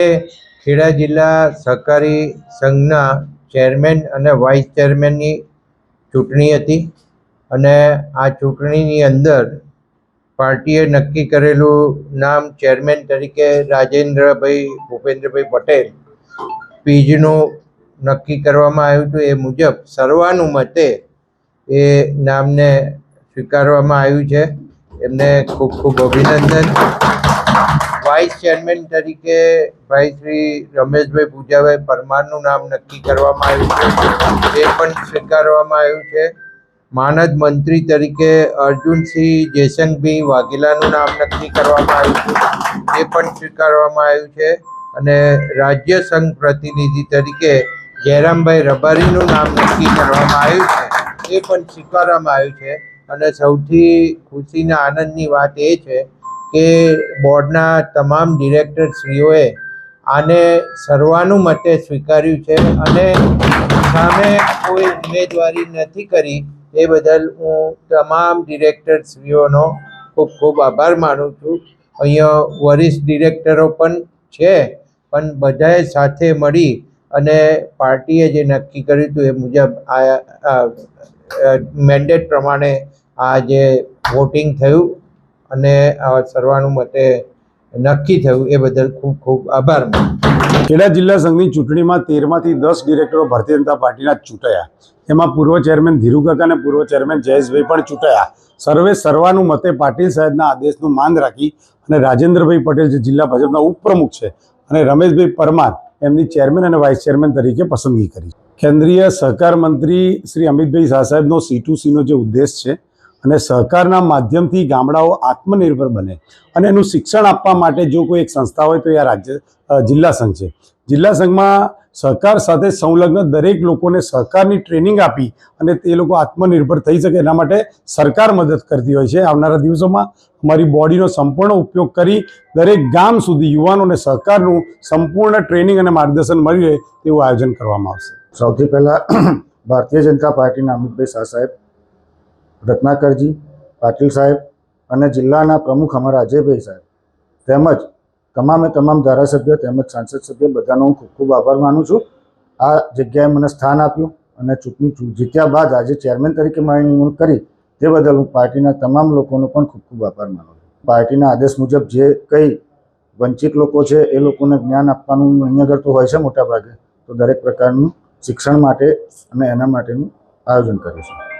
ખેડા જિલ્લા સહકારી સંઘના ચેરમેન અને વાઇસ ચેરમેનની ચૂંટણી હતી અને આ ચૂંટણીની અંદર પાર્ટીએ નક્કી કરેલું નામ ચેરમેન તરીકે રાજેન્દ્રભાઈ, ભૂપેન્દ્રભાઈ પટેલ પીજનું નક્કી કરવામાં આવ્યું હતું. એ મુજબ સર્વાનુમતે એ નામને સ્વીકારવામાં આવ્યું છે. એમને ખૂબ ખૂબ અભિનંદન. વાઇસ ચેરમેન તરીકે ભાઈ શ્રી રમેશભાઈ પૂજાભાઈ પરમારનું નામ નક્કી કરવામાં આવ્યું છે. એ પણ સ્વીકારવામાં આવ્યું છે. માનદ મંત્રી તરીકે અર્જુનસિંહ જયશંકભાઈ વાઘેલાનું નામ નક્કી કરવામાં આવ્યું છે. એ પણ સ્વીકારવામાં આવ્યું છે. અને રાજ્ય સંઘ પ્રતિનિધિ તરીકે જયરામભાઈ રબારીનું નામ નક્કી કરવામાં આવ્યું છે. એ પણ સ્વીકારવામાં આવ્યું છે. અને સૌથી ખુશીના આનંદની વાત એ છે કે બોર્ડના તમામ ડિરેક્ટરશ્રીઓએ આને સર્વાનુમતે સ્વીકાર્યું છે અને સામે કોઈ ઉમેદવારી નથી કરી એ બદલ હું તમામ ડિરેક્ટરશ્રીઓનો ખૂબ ખૂબ આભાર માનું છું. અહીંયા વરિષ્ઠ ડિરેક્ટરો પણ છે, પણ બધાએ સાથે મળી અને પાર્ટીએ જે નક્કી કર્યું હતું એ મુજબ આ મેન્ડેટ પ્રમાણે આ જે વોટિંગ થયું અને સર્વાનુમતે નક્કી થયું એ બદલ ખૂબ ખૂબ આભાર ખેડા જિલ્લા સંઘની ચૂંટણીમાં તેરમાંથી દસ ડિરેક્ટરો ભારતીય જનતા પાર્ટીના ચૂંટાયા. એમાં પૂર્વ ચેરમેન ધીરુકાકા અને પૂર્વ ચેરમેન જયેશભાઈ પણ ચૂંટાયા. સર્વે સર્વાનુમતે પાટીલ સાહેબના આદેશનું માન રાખી અને રાજેન્દ્રભાઈ પટેલ, જે જિલ્લા ભાજપના ઉપપ્રમુખ છે, અને રમેશભાઈ પરમાર એમની ચેરમેન અને વાઇસ ચેરમેન તરીકે પસંદગી કરી. કેન્દ્રીય સહકાર મંત્રી શ્રી અમિતભાઈ શાહ સાહેબનો સી ટુ સીનો જે ઉદ્દેશ છે અને સહકારના માધ્યમથી ગામડાઓ આત્મનિર્ભર બને. અને એનું શિક્ષણ આપવા માટે જો કોઈ એક સંસ્થા હોય તો એ રાજ્ય જિલ્લા સંઘ છે. જિલ્લા સંઘમાં સહકાર સાથે સંલગ્ન દરેક લોકોને સહકારની ટ્રેનિંગ આપી અને તે લોકો આત્મનિર્ભર થઈ શકે એના માટે સરકાર મદદ કરતી હોય છે. આવનારા દિવસોમાં અમારી બોડીનો સંપૂર્ણ ઉપયોગ કરી દરેક ગામ સુધી યુવાનોને સહકારનું સંપૂર્ણ ટ્રેનિંગ અને માર્ગદર્શન મળી રહે તેવું આયોજન કરવામાં આવશે. સૌથી પહેલાં ભારતીય જનતા પાર્ટીના અમિતભાઈ શાહ સાહેબ રત્નાકરજી, પાટીલ સાહેબ અને જિલ્લાના પ્રમુખ અમારા અજયભાઈ સાહેબ. તેમજ તમામે તમામ ધારાસભ્ય તેમજ સાંસદ સભ્ય બધાનો હું ખૂબ ખૂબ આભાર માનું છું. આ જગ્યાએ મને સ્થાન આપ્યું અને ચૂંટણી જીત્યા બાદ આજે ચેરમેન તરીકે મારી નિમણૂક કરી તે બદલ હું પાર્ટીના તમામ લોકોનો પણ ખૂબ ખૂબ આભાર માનું છું. પાર્ટીના આદેશ મુજબ જે કંઈ વંચિત લોકો છે એ લોકોને જ્ઞાન આપવાનું અહીં આગળ તો હોય છે મોટાભાગે, તો દરેક પ્રકારનું શિક્ષણ માટે અને એના માટેનું આયોજન કરીશું